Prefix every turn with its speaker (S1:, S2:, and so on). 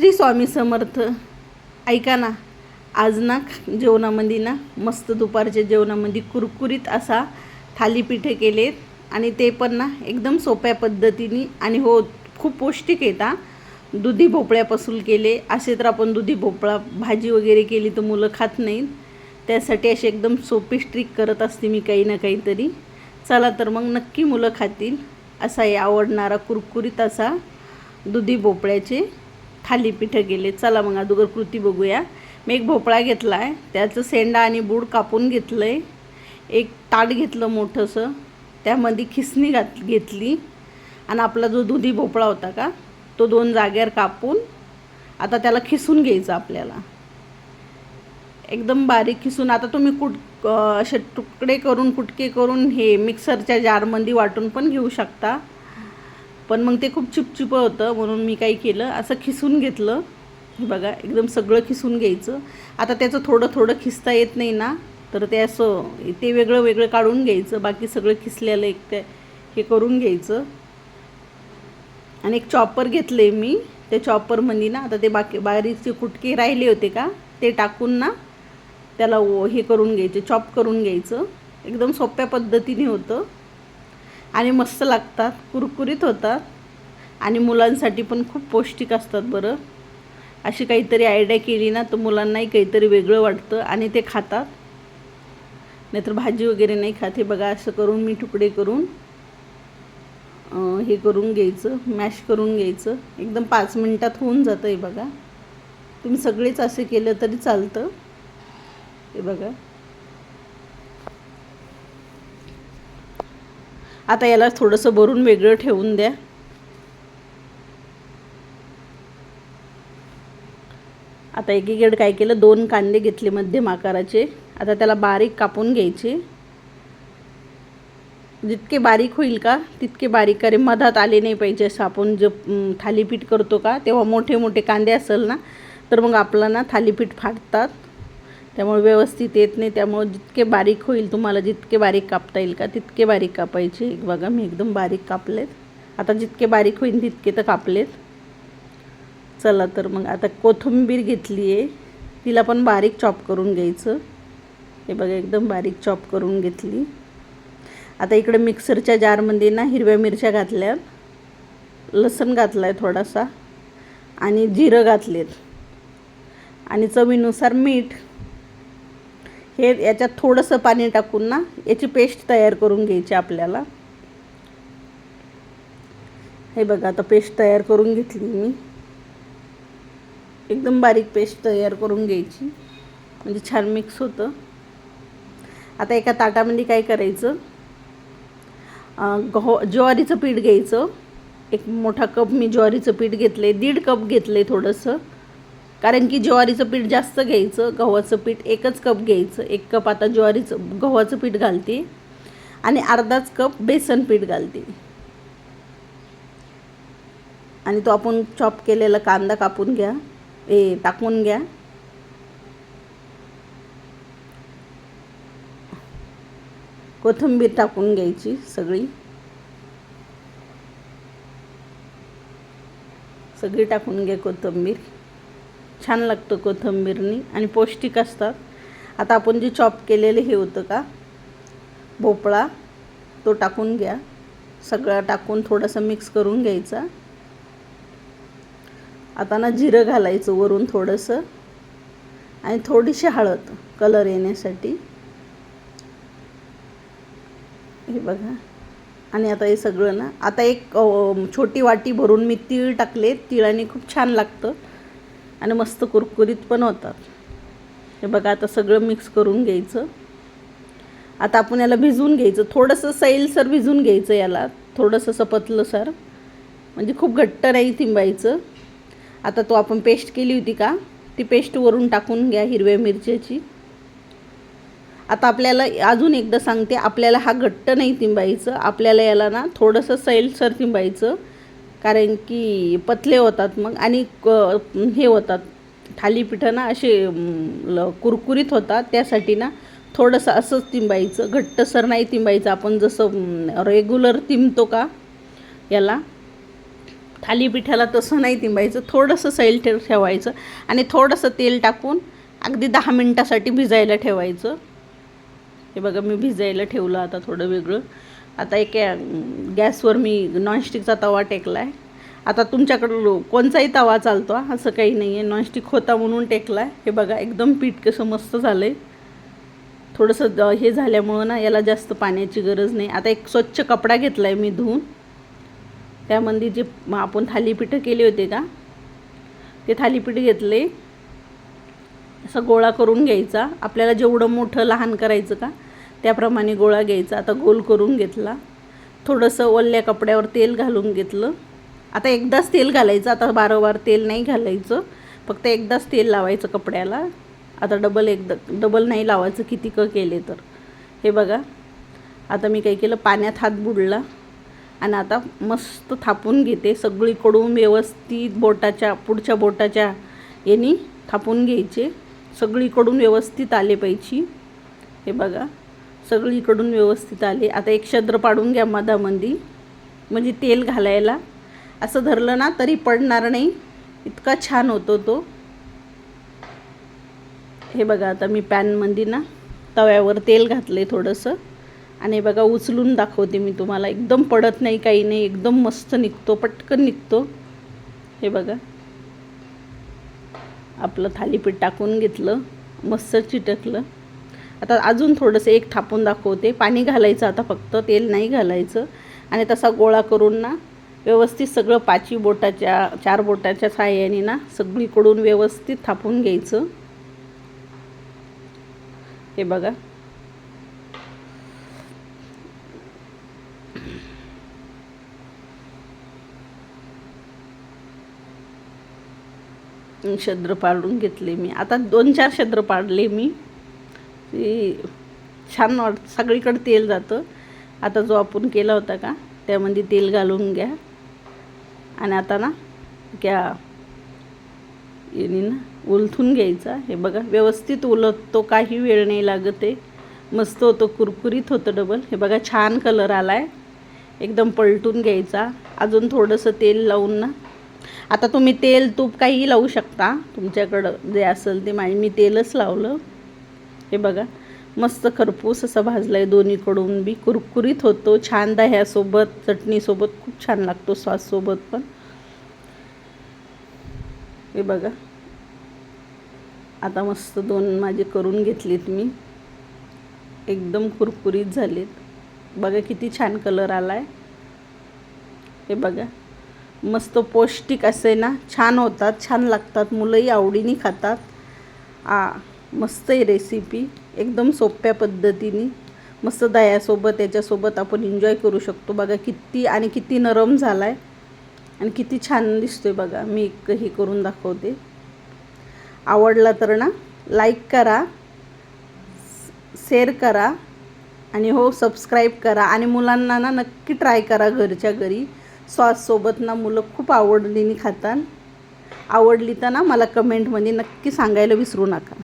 S1: श्री स्वामी समर्थ. ऐका ना आज ना जेवणामध्ये ना मस्त दुपारच्या जेवणामध्ये कुरकुरीत असा थालीपीठे केलेत आणि ते पण ना एकदम सोप्या पद्धतीने आणि हो खूप पौष्टिक येता दुधी भोपळ्यापासून केले. असे तर आपण दुधी भोपळा भाजी वगैरे केली तर मुलं खात नाहीत. त्यासाठी अशी एकदम सोपी स्ट्रिक करत असते मी काही ना काहीतरी. चला तर मग नक्की मुलं खातील असा हे आवडणारा कुरकुरीत असा दुधी भोपळ्याचे थालीपीठं गेले. चला मग अगोदर कृती बघूया. मी एक भोपळा घेतला आहे त्याचं सेंडा आणि बूड कापून घेतलं आहे एक ताट घेतलं मोठंसं. त्यामध्ये खिसणी घात घेतली. आणि आपला जो दुधी भोपळा होता का तो दोन जागेवर कापून आता त्याला खिसून घ्यायचं आपल्याला. एकदम बारीक खिसून. आता तुम्ही कुट असे तुकडे करून कुटके करून हे मिक्सरच्या जारमध्ये वाटून पण घेऊ शकता. पण मग ते खूप चिपचिपं होतं म्हणून मी काय केलं. असं खिसून घेतलं. हे बघा एकदम सगळं खिसून घ्यायचं. आता त्याचं थोडं थोडं खिसता येत नाही ना तर ते असं ते वेगळं वेगळं काढून घ्यायचं. बाकी सगळं खिसलेलं एक ते हे करून घ्यायचं. आणि एक चॉपर घेतले मी. त्या चॉपरमध्ये ना आता ते बाकी बारीकचे कुटके राहिले होते का ते टाकून ना त्याला ओ- हे करून घ्यायचे चॉप करून घ्यायचं. एकदम सोप्या पद्धतीने होतं. आणि मस्त लागतात कुरकुरीत होतात. आणि मुलांसाठी पण खूप पौष्टिक असतात बरं. अशी काहीतरी आयडिया केली ना तर मुलांनाही काहीतरी वेगळं वाटतं आणि ते खातात. नाहीतर भाजी वगैरे नाही खात. हे बघा असं करून मी तुकडे करून हे करून घ्यायचं मॅश करून घ्यायचं. एकदम पाच मिनटात होऊन जातं हे बघा. तुम्ही सगळेच असे केलं तरी चालतं. हे बघा. आता याला थोडंसं भरून वेगळं ठेवून द्या. आता एकीकडे काय केलं? दोन कांदे घेतले मध्यम आकाराचे. आता त्याला बारीक कापून घ्यायचे. जितके बारीक होईल का तितके बारीक. अरे मधात आले नाही पाहिजे असं आपण जे थालीपीठ करतो का? तेव्हा मोठे मोठे कांदे असेल ना तर मग आपलं ना थालीपीठ फाटतात. त्यामुळे व्यवस्थित येत नाही. त्यामुळे जितके बारीक होईल तुम्हाला जितके बारीक कापता येईल का तितके बारीक कापायचे. एक बघा मी एकदम बारीक कापलेत. आता जितके बारीक होईल तितके तर कापलेत. चला तर मग आता कोथिंबीर घेतली आहे. तिला पण बारीक चॉप करून घ्यायचं. हे बघा एकदम बारीक चॉप करून घेतली. आता इकडे मिक्सरच्या जारमध्ये ना हिरव्या मिरच्या घातल्या. लसण घातला आहे थोडासा. आणि जिरं घातलेत. आणि चवीनुसार मीठ. हे याच्यात थोडंसं पाणी टाकून ना याची पेस्ट तयार करून घ्यायची आपल्याला. हे बघा आता पेस्ट तयार करून घेतली मी. एकदम बारीक पेस्ट तयार करून घ्यायची. म्हणजे छान मिक्स होतं. आता एका ताटामध्ये काय करायचं? गह ज्वारीचं पीठ घ्यायचं. एक मोठा कप मी ज्वारीचं पीठ घेतलं आहे दीड कप घेतलं आहे थोडंसं. कारण की ज्वारीचं पीठ जास्त घ्यायचं गव्हाचं पीठ एकच कप घ्यायचं एक कप आता ज्वारीचं गव्हाचं पीठ घालते आणि अर्धाच कप बेसन पीठ घालते. आणि तो आपण चॉप केलेला कांदा कापून घ्या ए टाकून घ्या. कोथिंबीर टाकून घ्यायची सगळी. सगळी टाकून घ्या कोथिंबीर. छान लागतं कोथिंबीरनी आणि पौष्टिक असतात. आता आपण जे चॉप केलेले हे होतं का? भोपळा तो टाकून घ्या. सगळं टाकून थोडंसं मिक्स करून घ्यायचा. आता ना जिरं घालायचं वरून थोडंसं आणि थोडीशी हळद कलर येण्यासाठी. हे बघा. आणि आता हे सगळं ना आता एक छोटी वाटी भरून मी तीळ टाकले. तिळाने खूप छान लागतं. आणि मस्त कुरकुरीत पण होतात. हे बघा आता सगळं मिक्स करून घ्यायचं. आता आपण याला भिजवून घ्यायचं. थोडंसं सैलसर भिजवून घ्यायचं याला. थोडंसं सपतलं सर. म्हणजे खूप घट्ट नाही थिंबायचं. आता तो आपण पेस्ट केली होती का ती पेस्ट वरून टाकून घ्या हिरव्या मिरच्याची. आता आपल्याला अजून एकदा सांगते आपल्याला हा घट्ट नाही थिंबायचं. आपल्याला याला ना थोडंसं सैलसर थिंबायचं. कारण की पतले होतात मग आणि क हे होतात. थालीपीठं ना असे ल कुरकुरीत होतात. त्यासाठी ना थोडंसं असंच तिंबायचं घट्टसर नाही तिंबायचं आपण जसं रेग्युलर तिंबतो का याला थालीपीठाला तसं नाही तिंबायचं. थोडंसं सैल ठे ठेवायचं आणि थोडंसं तेल टाकून अगदी दहा मिनटासाठी भिजायला ठेवायचं. हे बघा मी भिजायला ठेवलं आता थोडं वेगळं. आता एक गॅसवर मी नॉनस्टिकचा तवा टेकला आहे आता तुमच्याकडं कोणचाही कोणताही तवा चालतो असं काही नाही आहे नॉनस्टिक होता म्हणून टेकला आहे हे बघा एकदम पीठ कसं मस्त झालं आहे थोडंसं द- हे झाल्यामुळं ना याला जास्त पाण्याची गरज नाही. आता एक स्वच्छ कपडा घेतला आहे मी धुवून. त्यामध्ये जे आपण थालीपीठं केले होते का ते थालीपीठ घेतले. असं गोळा करून घ्यायचा. आपल्याला जेवढं मोठं लहान करायचं का त्याप्रमाणे गोळा घ्यायचा. आता गोल करून घेतला. थोडंसं ओल्या कपड्यावर तेल घालून घेतलं. आता एकदाच तेल घालायचं. आता वारंवार तेल नाही घालायचं. फक्त एकदाच तेल लावायचं कपड्याला. आता डबल एकदा डबल नाही लावायचं. किती क केले तर. हे बघा. आता मी काही केलं? पाण्यात हात बुडला. आणि आता मस्त थापून घेते. सगळीकडून व्यवस्थित बोटाच्या पुढच्या बोटाच्या यानी थापून घ्यायचे. सगळीकडून व्यवस्थित आले पाहिजे. हे बघा. सगळीकडून व्यवस्थित आले. आता एक छद्र पाडून घ्या मधामंदी. म्हणजे तेल घालायला. असं धरलं ना तरी पडणार नाही. इतका छान होतो तो. हे बघा आता मी पॅनमध्ये ना तव्यावर तेल घातले थोडंसं. आणि बघा उचलून दाखवते मी तुम्हाला. एकदम पडत नाही काही नाही. एकदम मस्त निघतो पटकन निघतो. हे बघा. आपलं थालीपीठ टाकून घेतलं. मस्त चिटकलं. आता अजून थोडंसं एक थापून दाखवते. पाणी घालायचं आता फक्त तेल नाही घालायचं. आणि तसा गोळा करून ना व्यवस्थित सगळं पाची बोटाच्या चार बोटाच्या साह्याने ना सगळीकडून व्यवस्थित थापून घ्यायचं. हे बघा. छद्र पाडून घेतले मी. आता दोन चार छद्र पाडले मी. ती छान वाट सगळीकडे तेल जातं. आता जो आपण केला होता का त्यामध्ये तेल घालून घ्या. आणि आता ना घ्या याने ना उलथून घ्यायचा. हे बघा व्यवस्थित उलटतो काही वेळ नाही लागत आहे. मस्त होतं कुरकुरीत होतं डबल हे बघा छान कलर आला आहे एकदम पलटून घ्यायचा. अजून थोडंसं तेल लावून ना. आता तुम्ही तेल तूप काहीही लावू शकता. तुमच्याकडं जे असेल ते माझी मी तेलच लावलं. हे बघा मस्त खरपूस असा भाजला आहे दोन्हीकडून बी. कुरकुरीत होतो छान दह्यासोबत चटणीसोबत खूप छान लागतो सॉससोबत पण. हे बघा. आता मस्त दोन माझे करून घेतलेत मी. एकदम कुरकुरीत झालेत. बघा किती छान कलर आला आहे हे बघा. मस्त पौष्टिक असे ना छान होतात छान लागतात मुलंही आवडीने खातात. आ मस्त आहे रेसिपी एकदम सोप्या पद्धतीने. मस्त दह्यासोबत त्याच्यासोबत आपण एन्जॉय करू शकतो. बघा किती आणि किती नरम झाला आहे आणि किती छान दिसतोय बघा. मी एक हे करून दाखवते. आवडला तर ना लाईक करा शेअर करा आणि हो सबस्क्राईब करा. आणि मुलांना ना नक्की ट्राय करा घरच्या घरी. सॉससोबत ना मुलं खूप आवडलीने खातात. आवडली तर ना मला कमेंटमध्ये नक्की सांगायला विसरू नका.